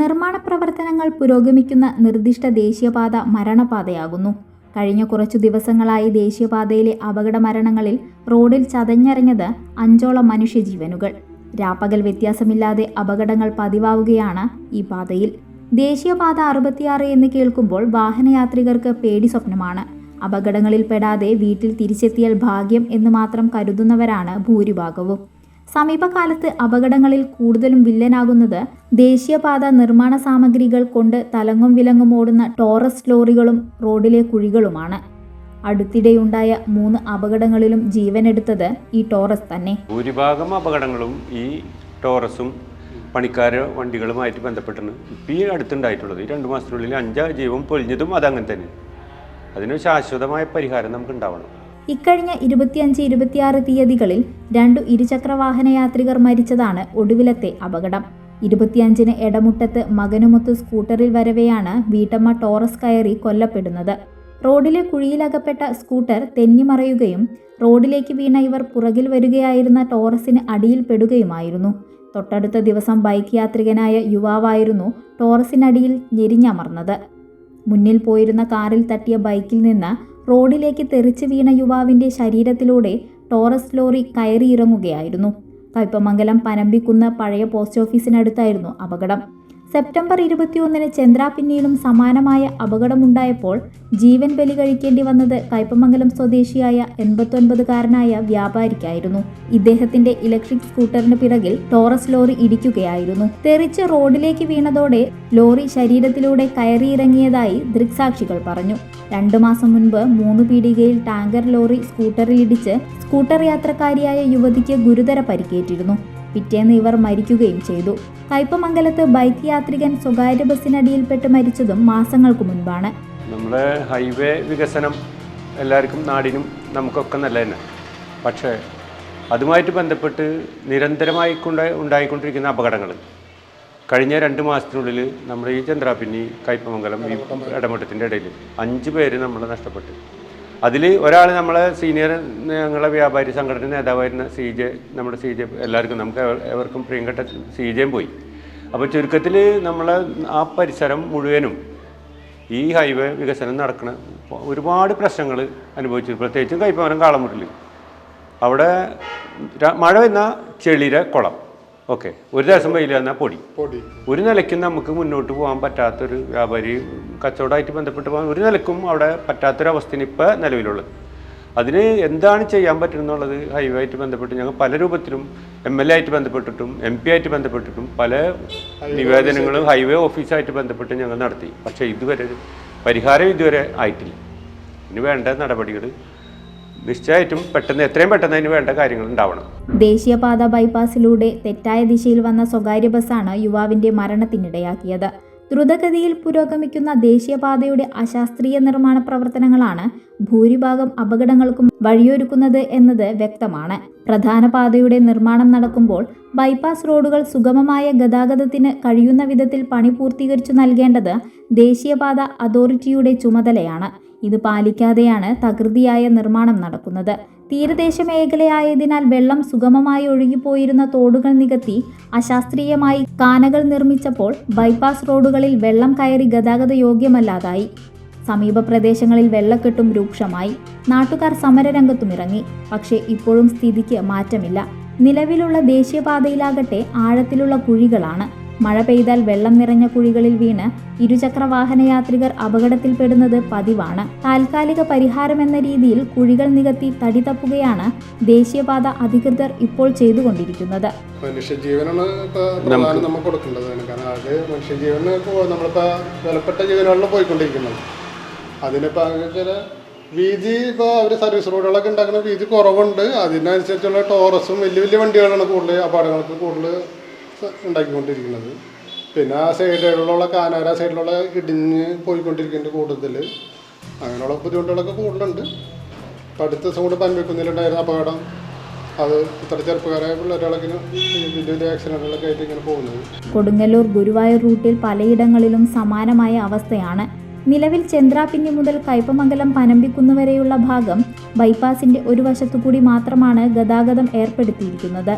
നിർമ്മാണ പ്രവർത്തനങ്ങൾ പുരോഗമിക്കുന്ന നിർദ്ദിഷ്ട ദേശീയപാത മരണപാതയാകുന്നു. കഴിഞ്ഞ കുറച്ചു ദിവസങ്ങളായി ദേശീയപാതയിലെ അപകട മരണങ്ങളിൽ റോഡിൽ ചതഞ്ഞറിഞ്ഞത് അഞ്ചോളം മനുഷ്യജീവനുകൾ. രാപ്പകൽ വ്യത്യാസമില്ലാതെ അപകടങ്ങൾ പതിവാവുകയാണ് ഈ പാതയിൽ. ദേശീയപാത അറുപത്തിയാറ് എന്ന് കേൾക്കുമ്പോൾ വാഹനയാത്രികർക്ക് പേടി സ്വപ്നമാണ്. അപകടങ്ങളിൽ പെടാതെ വീട്ടിൽ തിരിച്ചെത്തിയാൽ ഭാഗ്യം എന്ന് മാത്രം കരുതുന്നവരാണ് ഭൂരിഭാഗവും. സമീപകാലത്ത് അപകടങ്ങളിൽ കൂടുതലും വില്ലനാകുന്നത് ദേശീയപാത നിർമ്മാണ സാമഗ്രികൾ കൊണ്ട് തലങ്ങും വിലങ്ങും ഓടുന്ന ടോറസ് ലോറികളും റോഡിലെ കുഴികളുമാണ്. അടുത്തിടെയുണ്ടായ മൂന്ന് അപകടങ്ങളിലും ജീവനെടുത്തത് ഈ ടോറസ് തന്നെ. ഭൂരിഭാഗം അപകടങ്ങളും ഈ ടോറസും പണിക്കാരോ വണ്ടികളുമായിട്ട് ബന്ധപ്പെട്ടാണ് ഇപ്പം ഈ അടുത്തുണ്ടായിട്ടുള്ളത് ഈ രണ്ട് മാസത്തിനുള്ളിൽ അഞ്ച് ജീവൻ പൊലിഞ്ഞതും അതങ്ങനെ തന്നെ. അതിനൊരു ശാശ്വതമായ പരിഹാരം നമുക്ക് ഉണ്ടാവണം ഇക്കഴിഞ്ഞ ഇരുപത്തിയഞ്ച് ഇരുപത്തിയാറ് തീയതികളിൽ രണ്ടു ഇരുചക്ര വാഹന യാത്രികർ മരിച്ചതാണ് ഒടുവിലത്തെ അപകടം. ഇരുപത്തിയഞ്ചിന് എടമുട്ടത്ത് മകനുമൊത്ത് സ്കൂട്ടറിൽ വരവെയാണ് വീട്ടമ്മ ടോറസ് കയറി കൊല്ലപ്പെടുന്നത്. റോഡിലെ കുഴിയിലകപ്പെട്ട സ്കൂട്ടർ തെന്നിമറയുകയും റോഡിലേക്ക് വീണ ഇവർ പുറകിൽ വരികയായിരുന്ന ടോറസിന് അടിയിൽപ്പെടുകയുമായിരുന്നു. തൊട്ടടുത്ത ദിവസം ബൈക്ക് യാത്രികനായ യുവാവായിരുന്നു ടോറസിനടിയിൽ ഞെരിഞ്ഞമർന്നത്. മുന്നിൽ പോയിരുന്ന കാറിൽ തട്ടിയ ബൈക്കിൽ നിന്ന് റോഡിലേക്ക് തെറിച്ചു വീണ യുവാവിന്റെ ശരീരത്തിലൂടെ ടോറസ് ലോറി കയറിയിറങ്ങുകയായിരുന്നു. കയ്പമംഗലം പനമ്പിക്കുന്ന് പഴയ പോസ്റ്റ് ഓഫീസിനടുത്തായിരുന്നു അപകടം. സെപ്റ്റംബർ ഇരുപത്തിയൊന്നിന് ചന്ദ്രാപിന്നിയിലും സമാനമായ അപകടമുണ്ടായപ്പോൾ ജീവൻ ബലി കഴിക്കേണ്ടി വന്നത് കയ്പമംഗലം സ്വദേശിയായ എൺപത്തൊൻപതുകാരനായ വ്യാപാരിക്കായിരുന്നു. ഇദ്ദേഹത്തിന്റെ ഇലക്ട്രിക് സ്കൂട്ടറിന് പിറകിൽ ടോറസ് ലോറി ഇടിക്കുകയായിരുന്നു. തെറിച്ച് റോഡിലേക്ക് വീണതോടെ ലോറി ശരീരത്തിലൂടെ കയറിയിറങ്ങിയതായി ദൃക്സാക്ഷികൾ പറഞ്ഞു. രണ്ടു മാസം മുൻപ് മൂന്ന് പീടികയിൽ ടാങ്കർ ലോറി സ്കൂട്ടറിൽ ഇടിച്ച് സ്കൂട്ടർ യാത്രക്കാരിയായ യുവതിക്ക് ഗുരുതര പരിക്കേറ്റിരുന്നു. പിറ്റേന്ന് ഇവർ മരിക്കുകയും ചെയ്തു. കയ്പമംഗലത്ത് ബൈക്ക് യാത്രികൻ സ്വകാര്യ ബസ്സിനടിയിൽപ്പെട്ട് മരിച്ചതും മാസങ്ങൾക്ക് മുൻപാണ്. നമ്മുടെ ഹൈവേ വികസനം എല്ലാവർക്കും നാടിനും നമുക്കൊക്കെ നല്ല തന്നെ. പക്ഷേ അതുമായിട്ട് ബന്ധപ്പെട്ട് നിരന്തരമായി കൊണ്ട് ഉണ്ടായിക്കൊണ്ടിരിക്കുന്ന അപകടങ്ങൾ. കഴിഞ്ഞ രണ്ട് മാസത്തിനുള്ളിൽ നമ്മുടെ ഈ ചന്ദ്രാപിന്നി കയ്പമംഗലം ഈ ഇടമട്ടത്തിന്റെ ഇടയിൽ അഞ്ച് പേര് നമ്മൾ നഷ്ടപ്പെട്ടു. അതിൽ ഒരാൾ നമ്മളെ സീനിയർ ഞങ്ങളെ വ്യാപാരി സംഘടന നേതാവായിരുന്ന സി ജെ നമ്മുടെ സി ജെ എല്ലാവർക്കും നമുക്ക് എവർക്കും പ്രിയങ്കട്ട സി ജെയും പോയി. അപ്പോൾ ചുരുക്കത്തിൽ നമ്മളെ ആ പരിസരം മുഴുവനും ഈ ഹൈവേ വികസനം നടക്കുന്ന ഒരുപാട് പ്രശ്നങ്ങൾ അനുഭവിച്ചു. പ്രത്യേകിച്ചും കൈപ്പമരം കാളമുട്ടിൽ അവിടെ മഴ വന്ന ചെളിര കുളം. ഓക്കെ. ഒരു ദിവസം വെയിൽ വന്നാൽ പൊടി. പൊടി. ഒരു നിലയ്ക്കും നമുക്ക് മുന്നോട്ട് പോകാൻ പറ്റാത്തൊരു വ്യാപാരി കച്ചവടമായിട്ട് ബന്ധപ്പെട്ട് പോകാൻ ഒരു നിലക്കും അവിടെ പറ്റാത്തൊരവസ്ഥയാണ് ഇപ്പോൾ നിലവിലുള്ളത്. അതിന് എന്താണ് ചെയ്യാൻ പറ്റുന്നുള്ളത്? ഹൈവേ ആയിട്ട് ബന്ധപ്പെട്ട് ഞങ്ങൾ പല രൂപത്തിലും എം എൽ എ ആയിട്ട് ബന്ധപ്പെട്ടിട്ടും എം പി ആയിട്ട് ബന്ധപ്പെട്ടിട്ടും പല നിവേദനങ്ങളും ഹൈവേ ഓഫീസായിട്ട് ബന്ധപ്പെട്ട് ഞങ്ങൾ നടത്തി. പക്ഷേ ഇതുവരെ പരിഹാരം ഇതുവരെ ആയിട്ടില്ല. ഇനി വേണ്ട നടപടികൾ നിശ്ചയമായിട്ടും പെട്ടെന്ന് എത്രയും പെട്ടെന്ന് അതിന് വേണ്ട കാര്യങ്ങൾ ഉണ്ടാവണം. ദേശീയപാത ബൈപ്പാസിലൂടെ തെറ്റായ ദിശയിൽ വന്ന സ്വകാര്യ ബസ്സാണ് യുവാവിന്റെ മരണത്തിനിടയാക്കിയത്. ദ്രുതഗതിയിൽ പുരോഗമിക്കുന്ന ദേശീയപാതയുടെ അശാസ്ത്രീയ നിർമ്മാണ പ്രവർത്തനങ്ങളാണ് ഭൂരിഭാഗം അപകടങ്ങൾക്കും വഴിയൊരുക്കുന്നത് എന്നത് വ്യക്തമാണ്. പ്രധാന പാതയുടെ നിർമ്മാണം നടക്കുമ്പോൾ ബൈപ്പാസ് റോഡുകൾ സുഗമമായ ഗതാഗതത്തിന് കഴിയുന്ന വിധത്തിൽ പണി പൂർത്തീകരിച്ചു നൽകേണ്ടത് ദേശീയപാത അതോറിറ്റിയുടെ ചുമതലയാണ്. ഇത് പാലിക്കാതെയാണ് തകൃതിയായ നിർമ്മാണം നടക്കുന്നത്. തീരദേശ മേഖലയായതിനാൽ വെള്ളം സുഗമമായി ഒഴുകിപ്പോയിരുന്ന തോടുകൾ നികത്തി അശാസ്ത്രീയമായി കാനകൾ നിർമ്മിച്ചപ്പോൾ ബൈപ്പാസ് റോഡുകളിൽ വെള്ളം കയറി ഗതാഗത യോഗ്യമല്ലാതായി. സമീപ പ്രദേശങ്ങളിൽ വെള്ളക്കെട്ടും രൂക്ഷമായി. നാട്ടുകാർ സമരരംഗത്തും ഇറങ്ങി പക്ഷേ ഇപ്പോഴും സ്ഥിതിക്ക് മാറ്റമില്ല. നിലവിലുള്ള ദേശീയപാതയിലാകട്ടെ ആഴത്തിലുള്ള കുഴികളാണ്. മഴ പെയ്താൽ വെള്ളം നിറഞ്ഞ കുഴികളിൽ വീണ് ഇരുചക്ര വാഹന യാത്രികർ അപകടത്തിൽപ്പെടുന്നത് പതിവാണ്. താൽക്കാലിക പരിഹാരമെന്ന രീതിയിൽ കുഴികൾ നികത്തി തടി തപ്പുകയാണ് ദേശീയപാത അധികൃതർ ഇപ്പോൾ ചെയ്തുകൊണ്ടിരിക്കുന്നത്. മനുഷ്യജീവനാണ് ഇപ്പൊ പ്രധാനം നമുക്ക് കൊടുക്കേണ്ടത്. കാരണം അത് മനുഷ്യജീവന് ഇപ്പോ നമ്മളിപ്പോ വിലപ്പെട്ട ജീവനാണല്ലോ പോയിക്കൊണ്ടിരിക്കുന്നത്. അതിനിപ്പോ ചില വീതി ഇപ്പോൾ അവർ സർവീസ് റോഡുകളൊക്കെ ഉണ്ടാക്കുന്ന വീതി കുറവുണ്ട്. അതിനനുസരിച്ചുള്ള ടോറസും വലിയ വലിയ വണ്ടികളാണ് കൂടുതൽ അപകടങ്ങൾക്ക് കൂടുതൽ ഉണ്ടാക്കിക്കൊണ്ടിരിക്കുന്നത്. പിന്നെ ആ സൈഡിലുള്ള കാനാര സൈഡിലുള്ള ഇടിഞ്ഞ് പോയിക്കൊണ്ടിരിക്കുന്നുണ്ട് കൂടുതൽ അങ്ങനെയുള്ള ബുദ്ധിമുട്ടുകളൊക്കെ കൂടുതലുണ്ട്. ഇപ്പം അടുത്ത ദിവസം കൂടെ പൻവെക്കുന്നിലുണ്ടായിരുന്ന അപകടം. അത് ഇത്ര ചെറുപ്പക്കാരായ പിള്ളേരുകളൊക്കെ വലിയ ആക്സിഡന്റുകളൊക്കെ ആയിട്ട് ഇങ്ങനെ പോകുന്നത്. കൊടുങ്ങല്ലൂർ ഗുരുവായൂർ റൂട്ടിൽ പലയിടങ്ങളിലും സമാനമായ അവസ്ഥയാണ്. നിലവിൽ ചന്ദ്രാപിന്നി മുതൽ കയ്പമംഗലം പനമ്പിക്കുന്ന് വരെയുള്ള ഭാഗം ബൈപ്പാസിന്റെ ഒരു വശത്തുകൂടി മാത്രമാണ് ഗതാഗതം ഏർപ്പെടുത്തിയിരിക്കുന്നത്.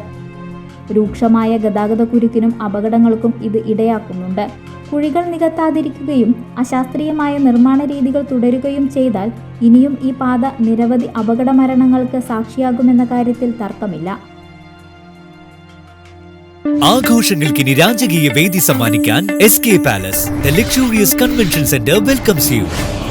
രൂക്ഷമായ ഗതാഗതക്കുരുക്കിനും അപകടങ്ങൾക്കും ഇത് ഇടയാക്കുന്നുണ്ട്. കുഴികൾ നികത്താതിരിക്കുകയും അശാസ്ത്രീയമായ നിർമ്മാണ രീതികൾ തുടരുകയും ചെയ്താൽ ഇനിയും ഈ പാത നിരവധി അപകട മരണങ്ങൾക്ക് സാക്ഷിയാകുമെന്ന കാര്യത്തിൽ തർക്കമില്ല. ആഘോഷങ്ങൾക്ക് ഇനി രാജകീയ വേദി സമ്മാനിക്കാൻ S K palace the luxurious convention centre welcomes you